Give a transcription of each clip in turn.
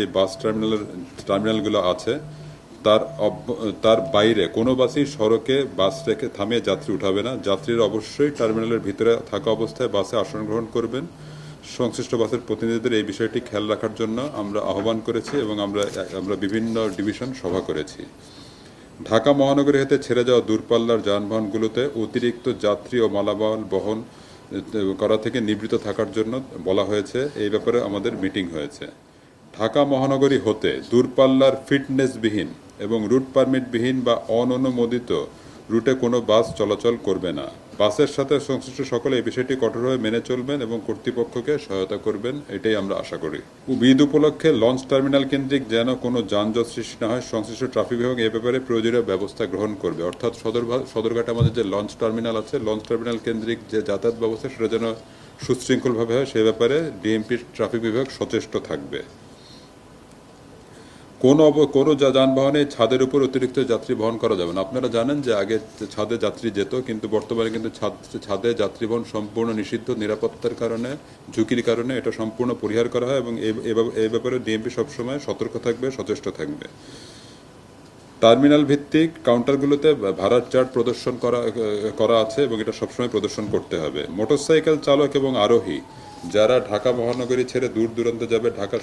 যে বাস টার্মিনালের টার্মিনালগুলো আছে, তার তার বাইরে কোনো বাসই সড়কে, বাস রেখে থামিয়ে যাত্রী উঠাবে না। যাত্রীরা অবশ্যই টার্মিনালের ভিতরে থাকা অবস্থায় বাসে আসন গ্রহণ করবেন। সংশ্লিষ্ট বাসের প্রতিনিধিদের এই বিষয়টি খেয়াল রাখার জন্য আমরা আহ্বান করেছি এবং আমরা আমরা বিভিন্ন ডিভিশন সভা করেছি। ঢাকা মহানগরী হতে ছেড়ে যাওয়া দূরপাল্লার যানবাহনগুলোতে অতিরিক্ত যাত্রী ও মালামাল বহন করা থেকে নিবৃত থাকার জন্য বলা হয়েছে। এই ব্যাপারে আমাদের মিটিং হয়েছে। ঢাকা মহানগরী হতে দূরপাল্লার ফিটনেসবিহীন এবং রুট পারমিটবিহীন বা অননুমোদিত রুটে কোনো বাস চলাচল করবে না। বাসের সাথে সংশ্লিষ্ট সকলে এই বিষয়টি কঠোরভাবে মেনে চলবেন এবং কর্তৃপক্ষকে সহায়তা করবেন, এটাই আমরা আশা করি। ঈদ উপলক্ষে লঞ্চ টার্মিনাল কেন্দ্রিক যেন কোনো যানজট সৃষ্টি না হয়, সংশ্লিষ্ট ট্রাফিক বিভাগ এ ব্যাপারে প্রয়োজনীয় ব্যবস্থা গ্রহণ করবে। অর্থাৎ সদর সদরঘাটে আমাদের যে লঞ্চ টার্মিনাল আছে, লঞ্চ টার্মিনাল কেন্দ্রিক যে যাতায়াত ব্যবস্থা, সেটা যেন সুশৃঙ্খলভাবে হয়, সে ব্যাপারে ডিএমপির ট্রাফিক বিভাগ সচেষ্ট থাকবে। কোন কোনো যানবাহনে ছাদের উপর অতিরিক্ত যাত্রী বহন করা যাবে না। আপনারা জানেন যে আগে ছাদে যাত্রী যেত, কিন্তু বর্তমানে কিন্তু ছাদ, ছাদে যাত্রী বহন সম্পূর্ণ নিষিদ্ধ, নিরাপত্তার কারণে, ঝুঁকির কারণে এটা সম্পূর্ণ পরিহার করা হয় এবং এই ব্যাপারে ডিএমপি সবসময় সতর্ক থাকবে, সচেষ্ট থাকবে। টার্মিনাল ভিত্তিক কাউন্টারগুলোতে ভাড়ার চার্ট প্রদর্শন করা করা আছে এবং এটা সবসময় প্রদর্শন করতে হবে। মোটরসাইকেল চালক এবং আরোহী যারা ঢাকা মহানগরী ছেড়ে দূর দূরান্তে যাবে, ঢাকা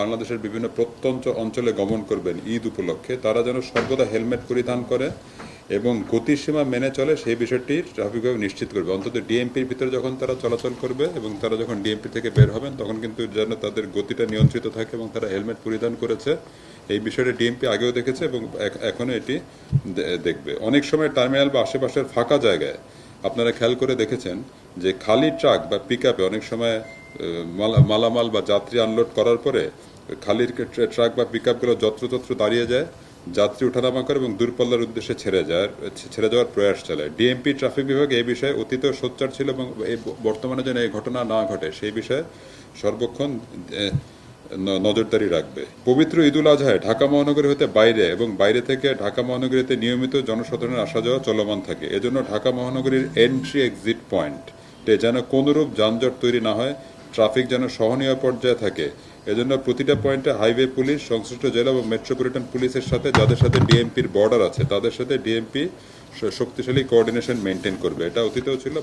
বাংলাদেশের বিভিন্ন প্রত্যন্ত অঞ্চলে গমন করবেন ঈদ উপলক্ষে, তারা যেন সর্বদা হেলমেট পরিধান করে এবং গতিসীমা মেনে চলে, সেই বিষয়টি ট্রাফিক বিভাগ নিশ্চিত করবে। অন্তত ডিএমপির ভিতরে যখন তারা চলাচল করবে এবং তারা যখন ডিএমপি থেকে বের হবেন, তখন কিন্তু যেন তাদের গতিটা নিয়ন্ত্রিত থাকে এবং তারা হেলমেট পরিধান করেছে। এই বিষয়টা ডিএমপি আগেও দেখেছে এবং এখনও এটি দেখবে। অনেক সময় টার্মিনাল বা আশেপাশের ফাঁকা জায়গায়, আপনারা খেয়াল করে দেখেছেন যে খালি ট্রাক বা পিক অনেক সময় মালা- মালামাল বা যাত্রী আনলোড করার পরে খালি ট্রাক বা পিক আপগুলো যত্রতত্র দাঁড়িয়ে যায়, যাত্রী ওঠানামা করে এবং দূরপাল্লার উদ্দেশ্যে ছেড়ে যায়, ছেড়ে যাওয়ার প্রয়াস চালায়। ডিএমপি ট্রাফিক বিভাগ এই বিষয়ে অতীতেও সোচ্চার ছিল এবং এই বর্তমানে যেন এই ঘটনা না ঘটে, সেই বিষয়ে সর্বক্ষণ নজরদারি রাখবে। পবিত্র ঈদুল আজহায় ঢাকা মহানগরী হতে বাইরে এবং বাইরে থেকে ঢাকা মহানগরীতে নিয়মিত জনসাধারণের আসা যাওয়া চলমান থাকে। এজন্য ঢাকা মহানগরীর এন্ট্রি এক্সিট পয়েন্ট যেন কোনোরূপ যানজট তৈরি না হয়, ট্রাফিক যেন সহনীয় পর্যায়ে থাকে। এজন্য প্রতিটা পয়েন্টে হাইওয়ে পুলিশ, সংশ্লিষ্ট জেলা এবং মেট্রোপলিটন পুলিশের সাথে, যাদের সাথে ডিএমপির বর্ডার আছে, তাদের সাথে ডিএমপি শক্তিশালী কোঅর্ডিনেশন মেনটেন করবে। এটা অতীতেও ছিল